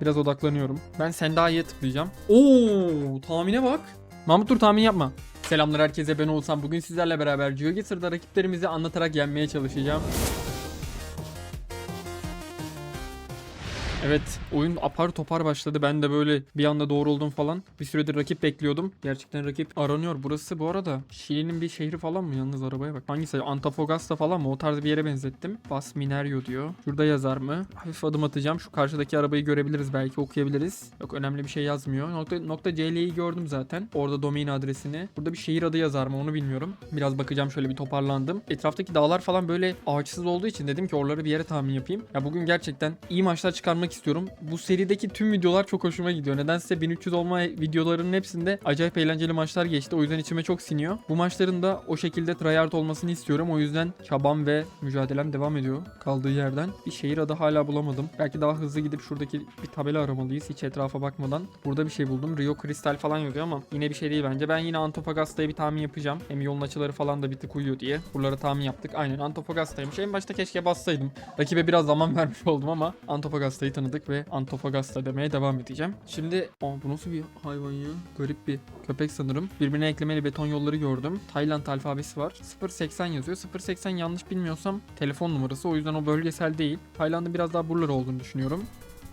Biraz odaklanıyorum. Ben Sendayi'ye tıklayacağım. Oo, tahmine bak. Mahmut dur tahmin yapma. Selamlar herkese ben Oğuzhan. Bugün sizlerle beraber GeoGuessr'da rakiplerimizi anlatarak yenmeye çalışacağım. Evet oyun apar topar başladı. Ben de böyle bir anda doğruldum falan. Bir süredir rakip bekliyordum. Gerçekten rakip aranıyor. Burası bu arada Şili'nin bir şehri falan mı? Yalnız arabaya bak. Hangisi? Antofagasta falan mı? O tarz bir yere benzettim. Bas Minerio diyor. Şurada yazar mı? Hafif adım atacağım. Şu karşıdaki arabayı görebiliriz belki okuyabiliriz. Yok önemli bir şey yazmıyor. Nokta, nokta CL'yi gördüm zaten. Orada domain adresini. Burada bir şehir adı yazar mı onu bilmiyorum. Biraz bakacağım şöyle bir toparlandım. Etraftaki dağlar falan böyle ağaçsız olduğu için dedim ki oraları bir yere tahmin yapayım. Ya bugün gerçekten iyi maçlar çıkarmak istiyorum. Bu serideki tüm videolar çok hoşuma gidiyor. Nedense 1300 olma videolarının hepsinde acayip eğlenceli maçlar geçti. O yüzden içime çok siniyor. Bu maçların da o şekilde tryhard olmasını istiyorum. O yüzden çabam ve mücadelem devam ediyor kaldığı yerden. Bir şehir adı hala bulamadım. Belki daha hızlı gidip şuradaki bir tabela aramalıyız hiç etrafa bakmadan. Burada bir şey buldum. Rio Kristal falan yazıyor ama yine bir şey değil bence. Ben yine Antofagasta'ya bir tahmin yapacağım. Hem yolun açıları falan da bir tık uyuyor diye. Buraları tahmin yaptık. Aynen Antofagasta'ymış. En başta keşke bassaydım. Rakibe biraz zaman vermiş oldum ama Antofagasta'yı tanıdık ve Antofagasta demeye devam edeceğim. Şimdi Aa, bu nasıl bir hayvan ya? Garip bir köpek sanırım. Birbirine eklemeli beton yolları gördüm. Tayland alfabesi var. 080 yazıyor. 080 yanlış bilmiyorsam telefon numarası. O yüzden o bölgesel değil. Tayland'ın biraz daha buraları olduğunu düşünüyorum.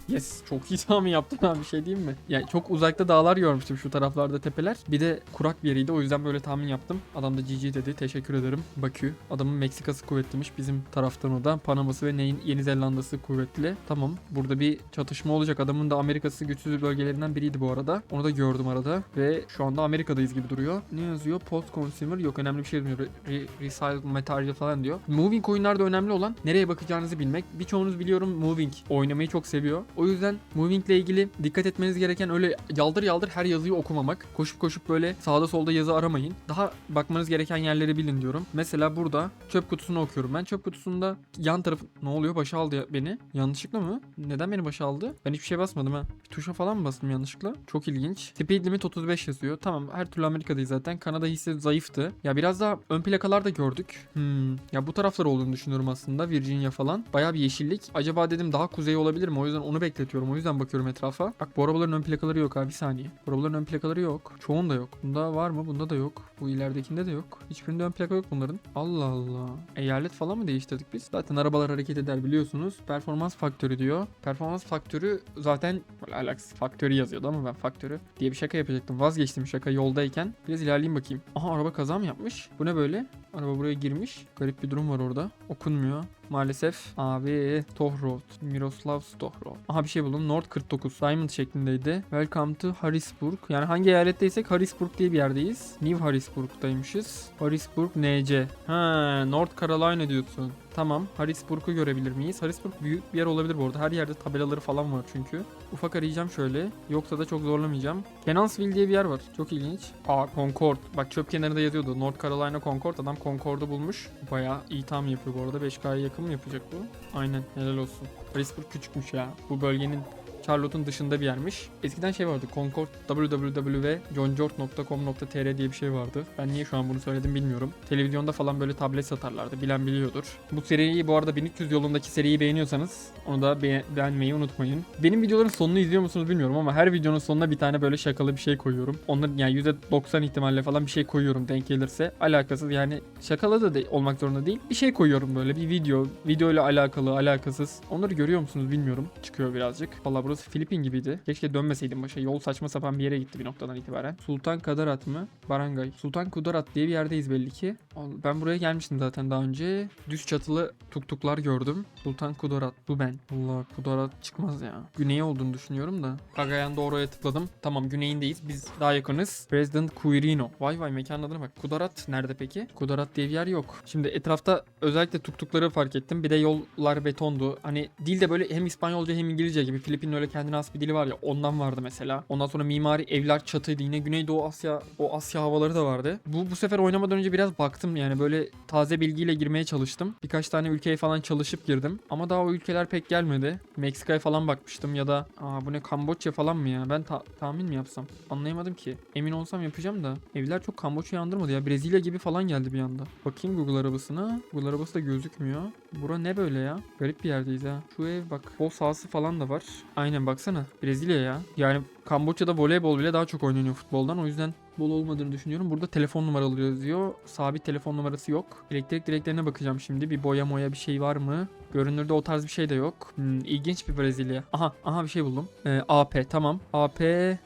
Yes çok iyi tahmin yaptın abi bir şey diyeyim mi? Yani çok uzakta dağlar görmüştüm şu taraflarda tepeler. Bir de kurak bir yeriydi o yüzden böyle tahmin yaptım. Adam da GG dedi teşekkür ederim. Bakü. Adamın Meksikası kuvvetliymiş bizim taraftan o da. Panaması ve neyin Yeni Zelanda'sı kuvvetli. Tamam burada bir çatışma olacak. Adamın da Amerikası güçsüz bölgelerinden biriydi bu arada. Onu da gördüm arada. Ve şu anda Amerika'dayız gibi duruyor. Ne yazıyor? Post consumer yok önemli bir şey. Re- re- recycle material falan diyor. Moving oyunlarda önemli olan nereye bakacağınızı bilmek. Birçoğunuz biliyorum moving oynamayı çok seviyor. O yüzden moving ile ilgili dikkat etmeniz gereken öyle yaldır yaldır her yazıyı okumamak. Koşup koşup böyle sağda solda yazı aramayın. Daha bakmanız gereken yerleri bilin diyorum. Mesela burada çöp kutusunu okuyorum. Ben çöp kutusunda yan tarafı ne oluyor? Başa aldı beni. Yanlışlıkla mı? Neden beni başa aldı? Ben hiçbir şey basmadım ha. Bir tuşa falan mı bastım yanlışlıkla? Çok ilginç. Speed limit 35 yazıyor. Tamam her türlü Amerika'dayız zaten. Kanada hisse zayıftı. Ya biraz daha ön plakalar da gördük. Hmm. Ya bu taraflar olduğunu düşünüyorum aslında. Virginia falan. Bayağı bir yeşillik. Acaba dedim daha kuzey olabilir mi? O yüzden onu bekletiyorum. O yüzden bakıyorum etrafa. Bak bu arabaların ön plakaları yok abi. Bir saniye. Bu arabaların ön plakaları yok. Çoğunda yok. Bunda var mı? Bunda da yok. Bu ileridekinde de yok. Hiçbirinde ön plaka yok bunların. Allah Allah. Eyalet falan mı değiştirdik biz? Zaten arabalar hareket eder biliyorsunuz. Performans faktörü diyor. Performans faktörü zaten alakasız faktörü yazıyordu ama ben faktörü diye bir şaka yapacaktım. Vazgeçtim şaka yoldayken. Biraz ilerleyeyim bakayım. Aha araba kaza mı yapmış? Bu ne böyle? Araba buraya girmiş. Garip bir durum var orada. Okunmuyor. Maalesef. Abi Tohrod. Miroslav Tohrod. Aha bir şey buldum. North 49. Diamond şeklindeydi. Welcome to Harrisburg. Yani hangi eyaletteysek Harrisburg diye bir yerdeyiz. New Harrisburg'daymışız. Harrisburg NC. Ha, North Carolina diyorsun. Tamam. Harrisburg'u görebilir miyiz? Harrisburg büyük bir yer olabilir bu arada. Her yerde tabelaları falan var çünkü. Ufak arayacağım şöyle. Yoksa da çok zorlamayacağım. Kenansville diye bir yer var. Çok ilginç. Aa Concord. Bak çöp kenarında yazıyordu. North Carolina Concord. Adam Concord'u bulmuş. Bayağı iyi tahmin yapıyor bu arada. 5K'ya yakın mı yapacak bu? Aynen. Helal olsun. Harrisburg küçükmüş ya. Bu bölgenin Charlotte'un dışında bir yermiş. Eskiden şey vardı. Concord www.johnjort.com.tr diye bir şey vardı. Ben niye şu an bunu söyledim bilmiyorum. Televizyonda falan böyle tablet satarlardı. Bilen biliyordur. Bu seriyi bu arada 1300 yolundaki seriyi beğeniyorsanız onu da be- beğenmeyi unutmayın. Benim videoların sonunu izliyor musunuz bilmiyorum ama her videonun sonuna bir tane böyle şakalı bir şey koyuyorum. Onların yani %90 ihtimalle falan bir şey koyuyorum denk gelirse. Alakasız yani şakalı da de- olmak zorunda değil. Bir şey koyuyorum böyle bir video. Video ile alakalı alakasız. Onları görüyor musunuz bilmiyorum. Çıkıyor birazcık. Valla burası Filipin gibiydi. Keşke dönmeseydim başa. Yol saçma sapan bir yere gitti bir noktadan itibaren. Sultan Kadarat mı? Barangay. Sultan Kudarat diye bir yerdeyiz belli ki. Ben buraya gelmiştim zaten daha önce. Düz çatılı tuktuklar gördüm. Sultan Kudarat. Bu ben. Allah Kudarat çıkmaz ya. Güney olduğunu düşünüyorum da. Kagayan doğru oraya tıkladım. Tamam güneyindeyiz. Biz daha yakınız. President Quirino. Vay vay mekanın adına bak. Kudarat nerede peki? Kudarat diye bir yer yok. Şimdi etrafta özellikle tuktukları fark ettim. Bir de yollar betondu. Hani dil de böyle hem İspanyolca hem İngilizce gibi. Filipin'in öyle kendine has bir dili var ya. Ondan vardı mesela. Ondan sonra mimari evler çatıydı. Yine Güneydoğu Asya o Asya havaları da vardı. Bu bu sefer oynamadan önce biraz baktım yani böyle taze bilgiyle girmeye çalıştım. Birkaç tane ülkeye falan çalışıp girdim. Ama daha o ülkeler pek gelmedi. Meksika'ya falan bakmıştım ya da aa bu ne Kamboçya falan mı ya? Ben ta- tahmin mi yapsam? Anlayamadım ki. Emin olsam yapacağım da. Evler çok Kamboçya andırmadı ya. Brezilya gibi falan geldi bir anda. Bakayım Google arabasına. Google arabası da gözükmüyor. Bura ne böyle ya? Garip bir yerdeyiz ha. Şu ev bak. Bol sahası falan da var. Aynen Aynen baksana. Brezilya ya. Yani Kamboçya'da voleybol bile daha çok oynanıyor futboldan. O yüzden bol olmadığını düşünüyorum. Burada telefon numaraları yazıyor. Sabit telefon numarası yok. Elektrik direklerine bakacağım şimdi. Bir boya moya bir şey var mı? Görünürde o tarz bir şey de yok. Hmm, ilginç bir Brezilya. Aha, aha bir şey buldum. Ee, AP tamam. AP,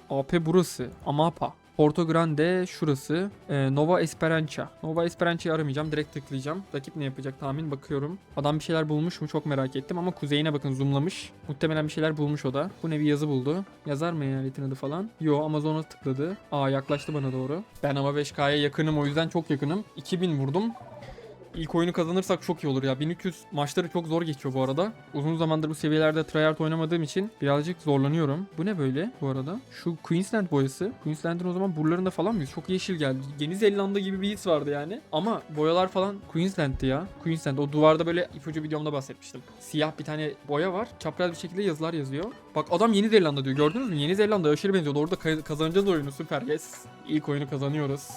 AP burası. Amapa. Porto Grande şurası. Ee, Nova Esperança. Nova Esperança'yı aramayacağım. Direkt tıklayacağım. Rakip ne yapacak tahmin bakıyorum. Adam bir şeyler bulmuş mu çok merak ettim ama kuzeyine bakın zoomlamış. Muhtemelen bir şeyler bulmuş o da. Bu ne bir yazı buldu. Yazar mı eyaletin adı falan? Yo Amazon'a tıkladı. Aa yaklaştı bana doğru. Ben ama 5K'ya yakınım o yüzden çok yakınım. 2000 vurdum. İlk oyunu kazanırsak çok iyi olur ya. 1300 maçları çok zor geçiyor bu arada. Uzun zamandır bu seviyelerde tryhard oynamadığım için birazcık zorlanıyorum. Bu ne böyle bu arada? Şu Queensland boyası. Queensland'ın o zaman buralarında falan mıyız? Çok yeşil geldi. Yeni Zelanda gibi bir his vardı yani. Ama boyalar falan Queensland'ti ya. Queensland. O duvarda böyle ipucu videomda bahsetmiştim. Siyah bir tane boya var. Çapraz bir şekilde yazılar yazıyor. Bak adam Yeni Zelanda diyor. Gördünüz mü? Yeni Zelanda aşırı benziyordu. Orada kaz- kazanacağız oyunu. Süper. Yes. İlk oyunu kazanıyoruz.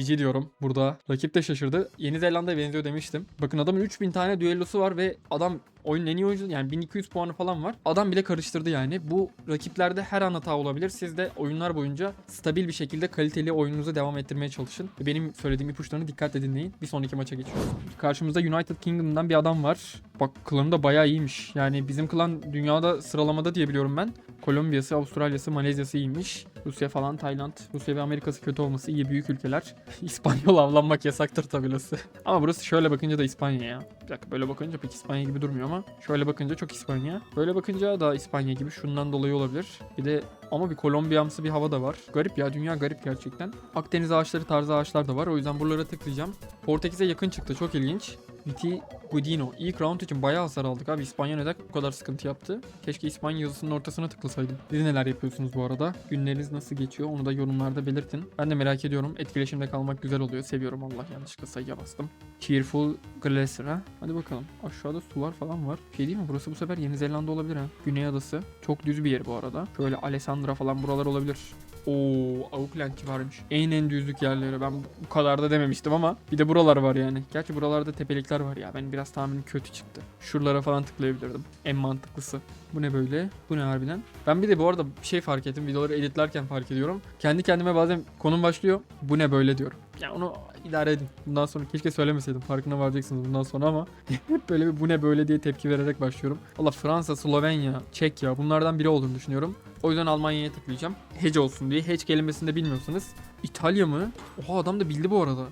GG diyorum burada. Rakip de şaşırdı. Yeni Zelanda'ya benziyor demiştim. Bakın adamın 3000 tane düellosu var ve adam oyunun en iyi oyuncusu yani 1200 puanı falan var. Adam bile karıştırdı yani. Bu rakiplerde her an hata olabilir. Siz de oyunlar boyunca stabil bir şekilde kaliteli oyununuzu devam ettirmeye çalışın. Benim söylediğim ipuçlarını dikkatle dinleyin. Bir sonraki maça geçiyoruz. Karşımızda United Kingdom'dan bir adam var. Bak klanı da bayağı iyiymiş. Yani bizim klan dünyada sıralamada diye biliyorum ben. Kolombiya'sı, Avustralya'sı, Malezya'sı iyiymiş. Rusya falan, Tayland. Rusya ve Amerika'sı kötü olması iyi büyük ülkeler. İspanyol avlanmak yasaktır tabi burası. ama burası şöyle bakınca da İspanya ya. Bir dakika böyle bakınca pek İspanya gibi durmuyor ama şöyle bakınca çok İspanya. Böyle bakınca da İspanya gibi şundan dolayı olabilir. Bir de ama bir Kolombiyamsı bir hava da var. Garip ya dünya garip gerçekten. Akdeniz ağaçları tarzı ağaçlar da var. O yüzden buralara tıklayacağım. Portekiz'e yakın çıktı çok ilginç. Viti Gudino. İlk round için bayağı hasar aldık abi. İspanya neden bu kadar sıkıntı yaptı? Keşke İspanya yazısının ortasına tıklasaydım. Siz neler yapıyorsunuz bu arada? Günleriniz nasıl geçiyor? Onu da yorumlarda belirtin. Ben de merak ediyorum. Etkileşimde kalmak güzel oluyor. Seviyorum Allah yanlışlıkla sayıya bastım. Cheerful Glacier ha. Hadi bakalım. Aşağıda sular falan var. Şey değil mi? Burası bu sefer Yeni Zelanda olabilir ha. Güney adası. Çok düz bir yer bu arada. Şöyle Alessandra falan buralar olabilir. Oo, Auckland varmış. En en düzlük yerleri. Ben bu kadar da dememiştim ama bir de buralar var yani. Gerçi buralarda tepelikler var ya. Ben biraz tahminim kötü çıktı. Şuralara falan tıklayabilirdim. En mantıklısı. Bu ne böyle? Bu ne harbiden? Ben bir de bu arada şey fark ettim. Videoları editlerken fark ediyorum. Kendi kendime bazen konum başlıyor. Bu ne böyle diyorum. Ya onu idare edin. Bundan sonra keşke söylemeseydim. Farkına varacaksınız bundan sonra ama hep böyle bir bu ne böyle diye tepki vererek başlıyorum. Valla Fransa, Slovenya, Çekya bunlardan biri olduğunu düşünüyorum. O yüzden Almanya'ya tıklayacağım. Hedge olsun diye. Hedge kelimesini de bilmiyorsanız. İtalya mı? Oha adam da bildi bu arada.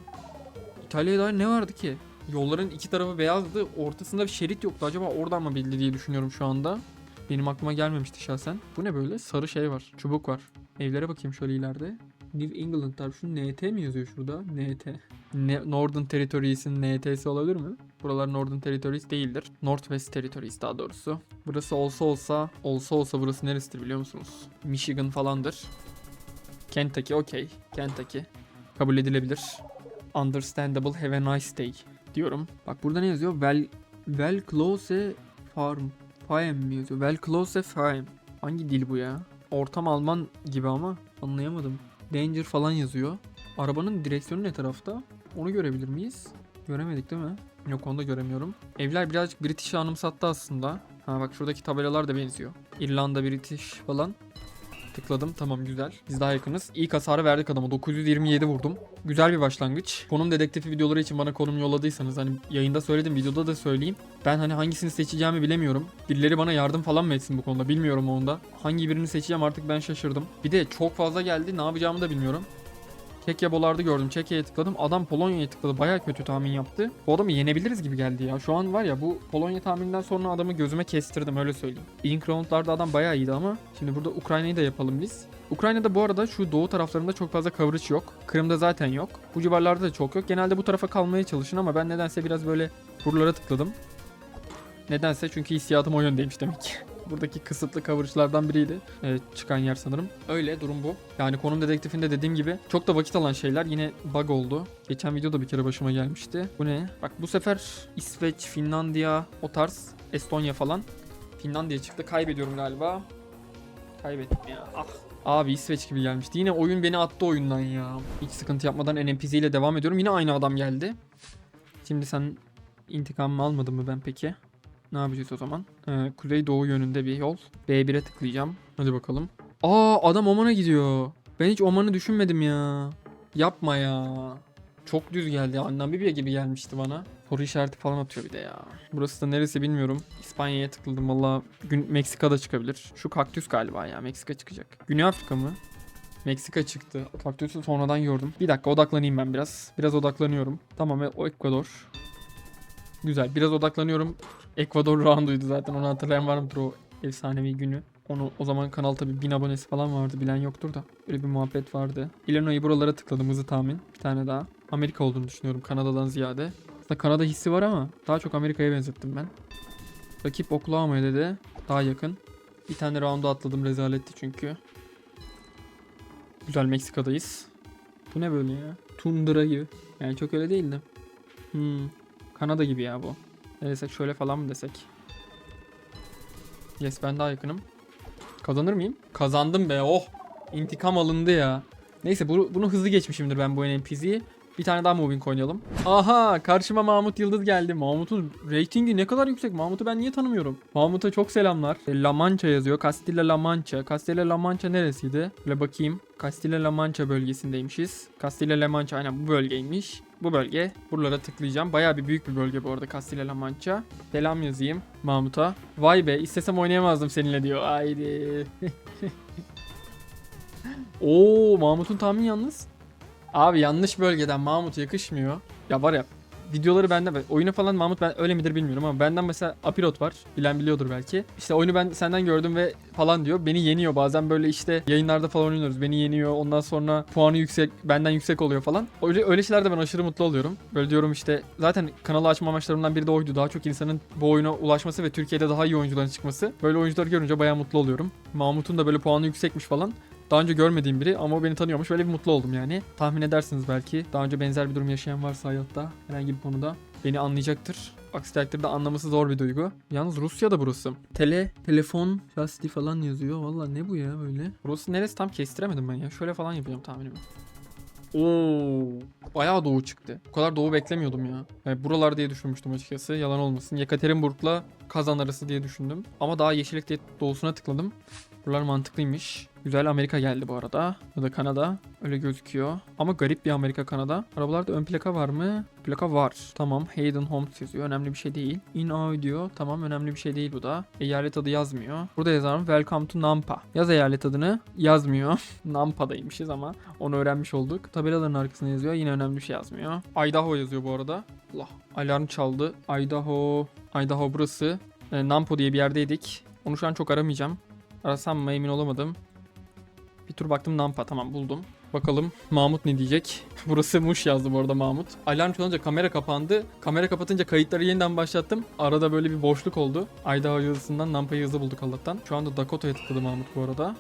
İtalya'ya dair ne vardı ki? Yolların iki tarafı beyazdı. Ortasında bir şerit yoktu. Acaba oradan mı bildi diye düşünüyorum şu anda. Benim aklıma gelmemişti şahsen. Bu ne böyle? Sarı şey var. Çubuk var. Evlere bakayım şöyle ileride. New England tabii şu NT mi yazıyor şurada? NT. Ne, Northern Territories'in NT'si olabilir mi? Buralar Northern Territories değildir. Northwest Territories daha doğrusu. Burası olsa olsa, olsa olsa burası neresidir biliyor musunuz? Michigan falandır. Kentucky okey. Kentucky. Kabul edilebilir. Understandable have a nice day diyorum. Bak burada ne yazıyor? Well, well close farm. Farm mi yazıyor? Well close farm. Hangi dil bu ya? Ortam Alman gibi ama anlayamadım. Danger falan yazıyor. Arabanın direksiyonu ne tarafta? Onu görebilir miyiz? Göremedik değil mi? Yok onu da göremiyorum. Evler birazcık British'i anımsattı aslında. Ha bak şuradaki tabelalar da benziyor. İrlanda, British falan. Tıkladım tamam güzel. Biz daha yakınız. İlk hasarı verdik adama. 927 vurdum. Güzel bir başlangıç. Konum dedektifi videoları için bana konum yolladıysanız hani yayında söyledim videoda da söyleyeyim. Ben hani hangisini seçeceğimi bilemiyorum. Birileri bana yardım falan mı etsin bu konuda bilmiyorum onda. Hangi birini seçeceğim artık ben şaşırdım. Bir de çok fazla geldi ne yapacağımı da bilmiyorum. Çekya bolarda gördüm. Çekya'ya tıkladım. Adam Polonya'ya tıkladı. Baya kötü tahmin yaptı. Bu adamı yenebiliriz gibi geldi ya. Şu an var ya bu Polonya tahmininden sonra adamı gözüme kestirdim öyle söyleyeyim. İlk roundlarda adam baya iyiydi ama şimdi burada Ukrayna'yı da yapalım biz. Ukrayna'da bu arada şu doğu taraflarında çok fazla coverage yok. Kırım'da zaten yok. Bu civarlarda da çok yok. Genelde bu tarafa kalmaya çalışın ama ben nedense biraz böyle buralara tıkladım. Nedense çünkü hissiyatım o yöndeymiş demek ki. Buradaki kısıtlı coverage'lardan biriydi. Evet, çıkan yer sanırım. Öyle durum bu. Yani konum dedektifinde dediğim gibi çok da vakit alan şeyler yine bug oldu. Geçen videoda bir kere başıma gelmişti. Bu ne? Bak bu sefer İsveç, Finlandiya, o tarz, Estonya falan. Finlandiya çıktı. Kaybediyorum galiba. Kaybettim ya. Ah. Abi İsveç gibi gelmişti. Yine oyun beni attı oyundan ya. Hiç sıkıntı yapmadan NPC ile devam ediyorum. Yine aynı adam geldi. Şimdi sen intikamımı almadın mı ben peki? Ne yapacağız o zaman? Ee, kuzey doğu yönünde bir yol. B1'e tıklayacağım. Hadi bakalım. Aa adam Oman'a gidiyor. Ben hiç Oman'ı düşünmedim ya. Yapma ya. Çok düz geldi. ya. Namibya gibi gelmişti bana. Soru işareti falan atıyor bir de ya. Burası da neresi bilmiyorum. İspanya'ya tıkladım. Valla Meksika'da çıkabilir. Şu kaktüs galiba ya. Meksika çıkacak. Güney Afrika mı? Meksika çıktı. Kaktüsü sonradan gördüm. Bir dakika odaklanayım ben biraz. Biraz odaklanıyorum. Tamam o Ekvador. Güzel. Biraz odaklanıyorum. Ekvador rounduydu zaten. Onu hatırlayan var mıdır o efsanevi günü? Onu o zaman kanal tabi 1000 abonesi falan vardı. Bilen yoktur da. Öyle bir muhabbet vardı. Illinois'u buralara tıkladım hızlı tahmin. Bir tane daha. Amerika olduğunu düşünüyorum Kanada'dan ziyade. Aslında Kanada hissi var ama daha çok Amerika'ya benzettim ben. Rakip Oklahoma'ya dedi. Daha yakın. Bir tane round'u atladım rezaletti çünkü. Güzel Meksika'dayız. Bu ne böyle ya? Tundra gibi. Yani çok öyle değil de. Hmm. Kanada gibi ya bu. Ne desek şöyle falan mı desek? Yes ben daha yakınım. Kazanır mıyım? Kazandım be oh. İntikam alındı ya. Neyse bunu, bunu hızlı geçmişimdir ben bu NPC'yi. Bir tane daha moving oynayalım. Aha karşıma Mahmut Yıldız geldi. Mahmut'un ratingi ne kadar yüksek. Mahmut'u ben niye tanımıyorum? Mahmut'a çok selamlar. E, La Mancha yazıyor. Castilla La Mancha. Castilla La Mancha neresiydi? Böyle bakayım. Castilla La Mancha bölgesindeymişiz. Castilla La Mancha aynen bu bölgeymiş. Bu bölge. Buralara tıklayacağım. Bayağı bir büyük bir bölge bu arada Castilla La Mancha. Selam yazayım Mahmut'a. Vay be istesem oynayamazdım seninle diyor. Haydi. Oo Mahmut'un tahmin yalnız. Abi yanlış bölgeden Mahmut yakışmıyor. Ya var ya videoları bende oyunu falan Mahmut ben öyle midir bilmiyorum ama benden mesela Apilot var. Bilen biliyordur belki. İşte oyunu ben senden gördüm ve falan diyor. Beni yeniyor bazen böyle işte yayınlarda falan oynuyoruz. Beni yeniyor. Ondan sonra puanı yüksek benden yüksek oluyor falan. Öyle öyle şeylerde ben aşırı mutlu oluyorum. Böyle diyorum işte zaten kanalı açma amaçlarımdan biri de oydu. Daha çok insanın bu oyuna ulaşması ve Türkiye'de daha iyi oyuncuların çıkması. Böyle oyuncuları görünce bayağı mutlu oluyorum. Mahmut'un da böyle puanı yüksekmiş falan. Daha önce görmediğim biri ama o beni tanıyormuş. Öyle bir mutlu oldum yani. Tahmin edersiniz belki. Daha önce benzer bir durum yaşayan varsa hayatta herhangi bir konuda beni anlayacaktır. Aksi takdirde anlaması zor bir duygu. Yalnız Rusya'da burası. Tele, telefon, lasti falan yazıyor. Valla ne bu ya böyle? Burası neresi tam kestiremedim ben ya. Şöyle falan yapacağım tahminimi. Oo, bayağı doğu çıktı. Bu kadar doğu beklemiyordum ya. Yani buralar diye düşünmüştüm açıkçası. Yalan olmasın. Yekaterinburg'la Kazan arası diye düşündüm. Ama daha yeşillik diye doğusuna tıkladım. Buralar mantıklıymış. Güzel Amerika geldi bu arada. Ya da Kanada. Öyle gözüküyor. Ama garip bir Amerika Kanada. Arabalarda ön plaka var mı? Plaka var. Tamam. Hayden Homes yazıyor. Önemli bir şey değil. In audio. Tamam önemli bir şey değil bu da. Eyalet adı yazmıyor. Burada yazarım. Welcome to Nampa. Yaz eyalet adını. Yazmıyor. Nampa'daymışız ama onu öğrenmiş olduk. Tabelaların arkasına yazıyor. Yine önemli bir şey yazmıyor. Idaho yazıyor bu arada. Allah. Alarm çaldı. Idaho. Idaho burası. E, Nampo diye bir yerdeydik. Onu şu an çok aramayacağım. Arasam mı emin olamadım. Bir tur baktım Nampa tamam buldum. Bakalım Mahmut ne diyecek? Burası Muş yazdı bu arada Mahmut. Alarm çalınca kamera kapandı. Kamera kapatınca kayıtları yeniden başlattım. Arada böyle bir boşluk oldu. Idaho yazısından Nampa'yı hızlı bulduk Allah'tan. Şu anda Dakota'ya tıkladı Mahmut bu arada.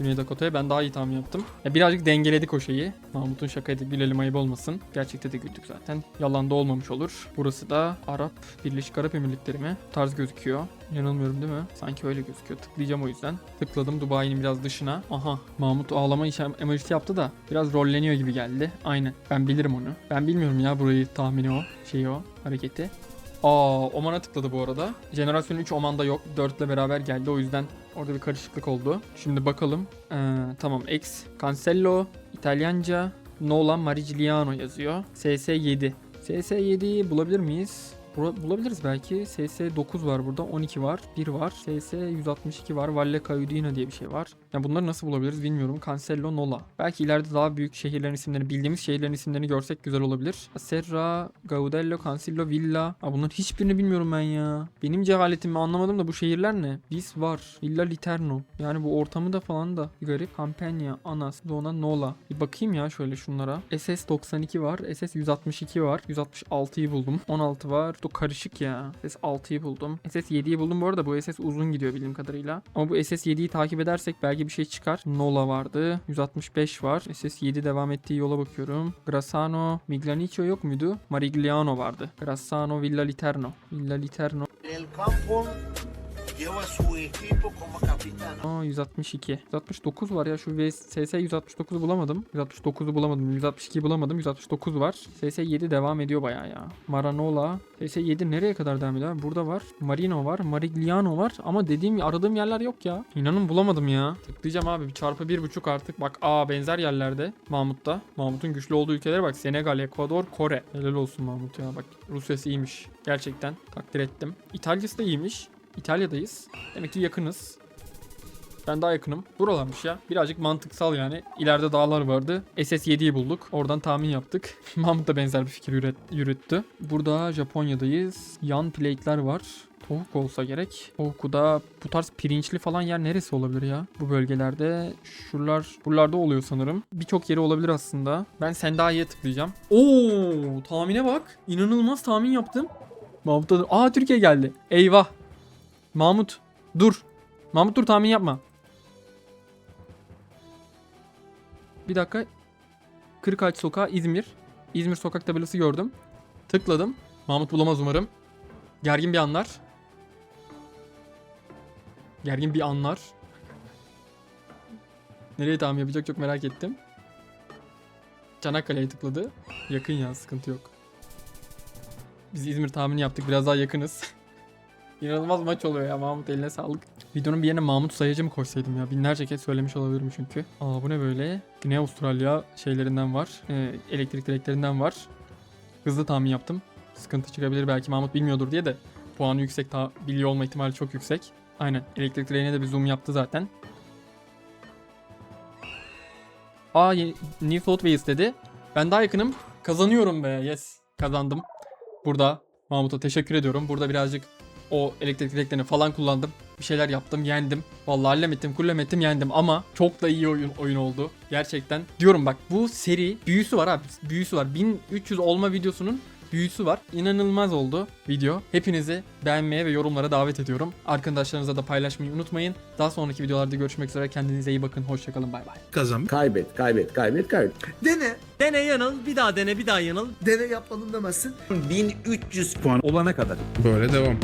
Güney Dakota'ya ben daha iyi tahmin yaptım. Ya birazcık dengeledik o şeyi. Mahmut'un şakaydı gülelim ayıp olmasın. Gerçekte de güldük zaten. Yalan da olmamış olur. Burası da Arap, Birleşik Arap Emirlikleri mi? Tarz gözüküyor. Yanılmıyorum değil mi? Sanki öyle gözüküyor. Tıklayacağım o yüzden. Tıkladım Dubai'nin biraz dışına. Aha Mahmut ağlama emojisi yaptı da biraz rolleniyor gibi geldi. Aynen. Ben bilirim onu. Ben bilmiyorum ya burayı tahmini o. Şeyi o. Hareketi. Aa Oman'a tıkladı bu arada. Jenerasyon 3 Oman'da yok. 4 ile beraber geldi o yüzden orada bir karışıklık oldu. Şimdi bakalım. Ee, tamam X. Cancello. İtalyanca. Nola Marigliano yazıyor. SS7. SS7'yi bulabilir miyiz? Bula- Bulabiliriz belki. SS9 var burada. 12 var. 1 var. SS162 var. Valle Caudina diye bir şey var. Ya bunları nasıl bulabiliriz bilmiyorum. Cancello Nola. Belki ileride daha büyük şehirlerin isimlerini, bildiğimiz şehirlerin isimlerini görsek güzel olabilir. Serra, Gaudello, Cancello, Villa. Aa, bunların hiçbirini bilmiyorum ben ya. Benim cehaletimi anlamadım da bu şehirler ne? Bis var. Villa Literno. Yani bu ortamı da falan da garip. Campania, Anas, Dona, Nola. Bir bakayım ya şöyle şunlara. SS92 var. SS162 var. 166'yı buldum. 16 var. Bu karışık ya. SS6'yı buldum. SS7'yi buldum bu arada. Bu SS uzun gidiyor bildiğim kadarıyla. Ama bu SS7'yi takip edersek belki bir şey çıkar. Nola vardı. 165 var. SS7 devam ettiği yola bakıyorum. Grassano, Miglanicio yok muydu? Marigliano vardı. Grassano, Villa Literno. Villa Literno. El campo Aa 162. 169 var ya şu VS SS 169'u bulamadım. 169'u bulamadım. 162'yi bulamadım. 169 var. SS 7 devam ediyor bayağı ya. Maranola. SS 7 nereye kadar devam ediyor? Burada var. Marino var. Marigliano var. Ama dediğim aradığım yerler yok ya. İnanın bulamadım ya. Tıklayacağım abi. Bir çarpı bir buçuk artık. Bak aa benzer yerlerde. Mahmut'ta. Mahmut'un güçlü olduğu ülkelere bak. Senegal, Ekvador, Kore. Helal olsun Mahmut ya. Bak Rusya'sı iyiymiş. Gerçekten takdir ettim. İtalya'sı da iyiymiş. İtalya'dayız. Demek ki yakınız. Ben daha yakınım. Buralarmış ya. Birazcık mantıksal yani. İleride dağlar vardı. SS7'yi bulduk. Oradan tahmin yaptık. Mahmut da benzer bir fikir yürüt, yürüttü. Burada Japonya'dayız. Yan plate'ler var. Tohuk olsa gerek. Tohuk'da bu tarz pirinçli falan yer neresi olabilir ya? Bu bölgelerde şuralar buralarda oluyor sanırım. Birçok yeri olabilir aslında. Ben Sendayi'ye tıklayacağım. Oo, tahmine bak. İnanılmaz tahmin yaptım. Mahmut'a Aa Türkiye geldi. Eyvah. Mahmut dur. Mahmut dur tahmin yapma. Bir dakika. Kırıkağaç Sokağı İzmir. İzmir sokak tabelası gördüm. Tıkladım. Mahmut bulamaz umarım. Gergin bir anlar. Gergin bir anlar. Nereye tahmin yapacak çok merak ettim. Çanakkale'ye tıkladı. Yakın ya sıkıntı yok. Biz İzmir tahmini yaptık biraz daha yakınız. İnanılmaz maç oluyor ya Mahmut eline sağlık. Videonun bir yerine Mahmut sayacı mı koysaydım ya? Binlerce kez söylemiş olabilirim çünkü. Aa bu ne böyle? Güney Avustralya şeylerinden var. Ee, elektrik direklerinden var. Hızlı tahmin yaptım. Sıkıntı çıkabilir belki Mahmut bilmiyordur diye de. Puanı yüksek daha biliyor olma ihtimali çok yüksek. Aynen elektrik direğine de bir zoom yaptı zaten. Aa New South dedi. Ben daha yakınım. Kazanıyorum be. Yes. Kazandım. Burada Mahmut'a teşekkür ediyorum. Burada birazcık o elektrik direklerini falan kullandım. Bir şeyler yaptım, yendim. Vallahi hallemettim, kullemettim, yendim ama çok da iyi oyun oyun oldu. Gerçekten. Diyorum bak bu seri büyüsü var abi. Büyüsü var. 1300 olma videosunun büyüsü var. İnanılmaz oldu video. Hepinizi beğenmeye ve yorumlara davet ediyorum. Arkadaşlarınızla da paylaşmayı unutmayın. Daha sonraki videolarda görüşmek üzere. Kendinize iyi bakın. Hoşçakalın. Bay bay. kazanmış. Kaybet, kaybet, kaybet, kaybet. Dene. Dene yanıl, bir daha dene, bir daha yanıl. Dene yapmadım demezsin. 1300 Puan olana kadar. Böyle devam.